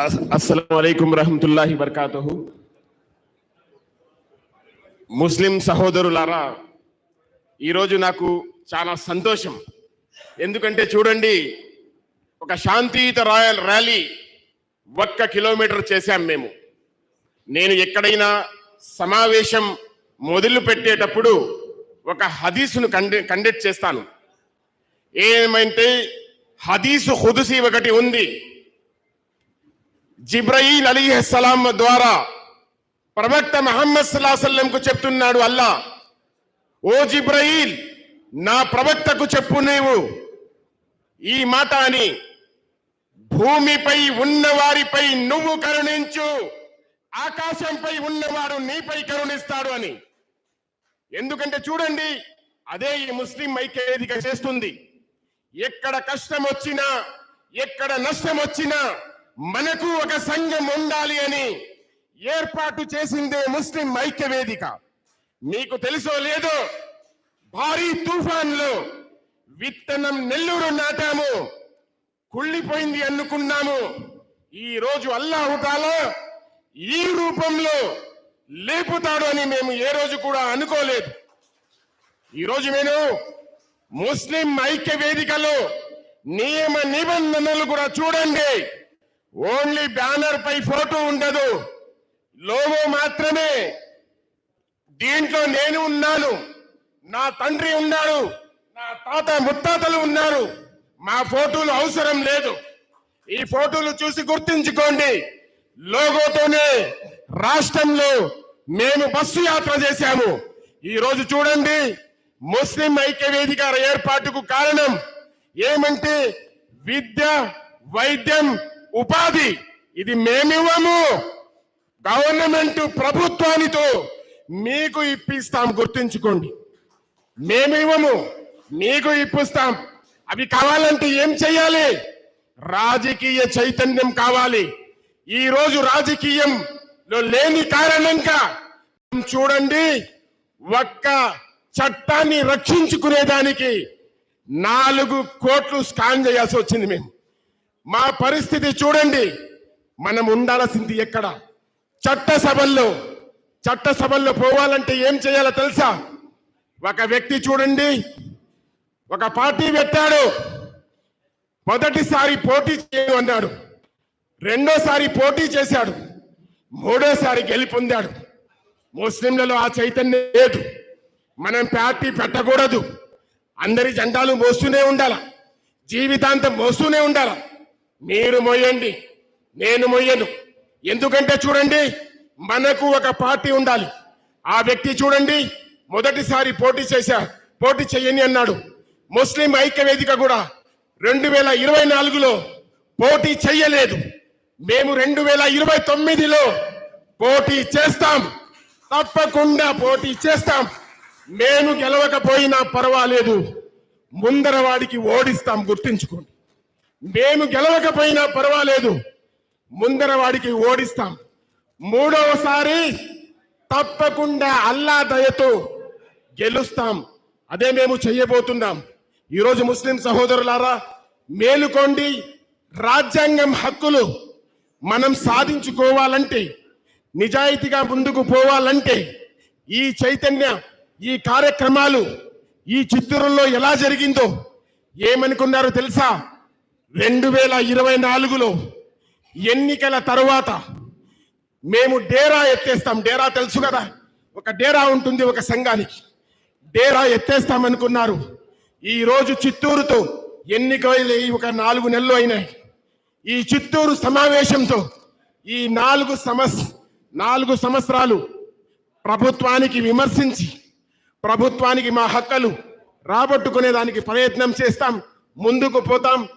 అస్సలం అయికం రహమతుల్లాహి బర్కాతహు ముస్లిం సహోదరులారా ఈరోజు నాకు చాలా సంతోషం. ఎందుకంటే చూడండి ఒక శాంతియుత రాయల్ ర్యాలీ ఒక్క కిలోమీటర్ చేశాం మేము. నేను ఎక్కడైనా సమావేశం మొదలు పెట్టేటప్పుడు ఒక హదీసును కండె కండక్ట్ చేస్తాను. ఏమంటే హదీసు హుదుసి ఒకటి ఉంది. జిబ్రయీల్ అలీహస్సలాం ద్వారా ప్రవక్త మహమ్మద్ సల్లాహల్లంకు చెప్తున్నాడు అల్లా ఓ జిబ్రయీల్ నా ప్రవక్తకు చెప్పు నీవు. ఈ మాట అని భూమిపై ఉన్నవారిపై నువ్వు కరుణించు ఆకాశంపై ఉన్నవాడు నీపై కరుణిస్తాడు అని. ఎందుకంటే చూడండి అదే ఈ ముస్లిం ఐక్యవేదిక చేస్తుంది. ఎక్కడ కష్టం వచ్చినా ఎక్కడ నష్టం వచ్చినా మనకు ఒక సంఘం ఉండాలి అని ఏర్పాటు చేసిందే ముస్లిం ఐక్యవేదిక. మీకు తెలుసో లేదో భారీ తుఫాన్లో విత్తనం నెల్లూరు నాటాము కుళ్ళిపోయింది అనుకున్నాము. ఈ రోజు అల్లాహుతాలో ఈ రూపంలో లేపుతాడు అని మేము ఏ రోజు కూడా అనుకోలేదు. ఈరోజు నేను ముస్లిం ఐక్య వేదికలో నియమ నిబంధనలు కూడా చూడండి. ఓన్లీ బ్యానర్ పై ఫోటో ఉండదు. లోగో మాత్రమే. దీంట్లో నేను ఉన్నాను. నా తండ్రి ఉన్నాడు. నా తాత ముత్తాతలు ఉన్నారు. మా ఫోటోలు అవసరం లేదు. ఈ ఫోటోలు చూసి గుర్తుంచుకోండి. లోగోతోనే రాష్ట్రంలో మేము బస్సు యాత్ర చేశాము. ఈ రోజు చూడండి ముస్లిం ఐక్య వేదిక ఏర్పాటుకు కారణం ఏమంటే విద్య వైద్యం ఉపాధి. ఇది మేమివ్వము. గవర్నమెంట్ ప్రభుత్వానితో మీకు ఇప్పిస్తాం గుర్తుంచుకోండి. మేమివ్వము మీకు ఇప్పిస్తాం. అవి కావాలంటే ఏం చేయాలి రాజకీయ చైతన్యం కావాలి. ఈ రోజు రాజకీయంలో లేని కారణంగా చూడండి ఒక్క చట్టాన్ని రక్షించుకునేదానికి నాలుగు కోట్లు స్కాన్ చేయాల్సి వచ్చింది మేము. మా పరిస్థితి చూడండి. మనం ఉండాల్సింది ఎక్కడ? చట్టసభల్లో. చట్టసభల్లో పోవాలంటే ఏం చేయాలో తెలుసా? ఒక వ్యక్తి చూడండి. ఒక పార్టీ పెట్టాడు. మొదటిసారి పోటీ చేయమన్నాడు రెండోసారి పోటీ చేశాడు. మూడోసారి గెలిపొందాడు ముస్లింలలో ఆ చైతన్యం లేదు. మనం పార్టీ పెట్టకూడదు. అందరి జెండాలు మోస్తూనే ఉండాల. జీవితాంతం మోస్తూనే ఉండాలా. మీరు మొయ్యండి నేను మొయ్యను. ఎందుకంటే చూడండి మనకు ఒక పార్టీ ఉండాలి. ఆ వ్యక్తి చూడండి మొదటిసారి పోటీ చేశా పోటీ చేయని అన్నాడు. ముస్లిం ఐక్య వేదిక కూడా రెండు వేల ఇరవై నాలుగులో పోటీ చెయ్యలేదు. మేము రెండు వేల ఇరవై తొమ్మిదిలో పోటీ చేస్తాం. తప్పకుండా పోటీ చేస్తాం. మేము గెలవకపోయినా పర్వాలేదు. ముందర వాడికి ఓడిస్తాం గుర్తించుకోండి. మేము గెలవకపోయినా పర్వాలేదు. ముందర వాడికి ఓడిస్తాం. మూడవసారి తప్పకుండా అల్లా దయతో గెలుస్తాం. అదే మేము చెయ్యబోతున్నాం ఈరోజు ముస్లిం సహోదరులారా మేలుకోండి. రాజ్యాంగం హక్కులు మనం సాధించుకోవాలంటే నిజాయితీగా ముందుకు పోవాలంటే ఈ చైతన్య ఈ కార్యక్రమాలు ఈ చిత్తూరులో ఎలా జరిగిందో ఏమనుకున్నారో తెలుసా? రెండు వేల ఇరవై నాలుగులో ఎన్నికల తరువాత మేము డేరా ఎత్తేస్తాం. డేరా తెలుసు కదా? ఒక డేరా ఉంటుంది ఒక సంఘానికి. డేరా ఎత్తేస్తామనుకున్నారు ఈరోజు చిత్తూరుతో ఎన్నికలు ఒక నాలుగు నెలలు అయినాయి. ఈ చిత్తూరు సమావేశంతో ఈ నాలుగు సమస్ నాలుగు సంవత్సరాలు ప్రభుత్వానికి విమర్శించి ప్రభుత్వానికి మా హక్కులు రాబట్టుకునే దానికి ప్రయత్నం చేస్తాం. ముందుకు పోతాం.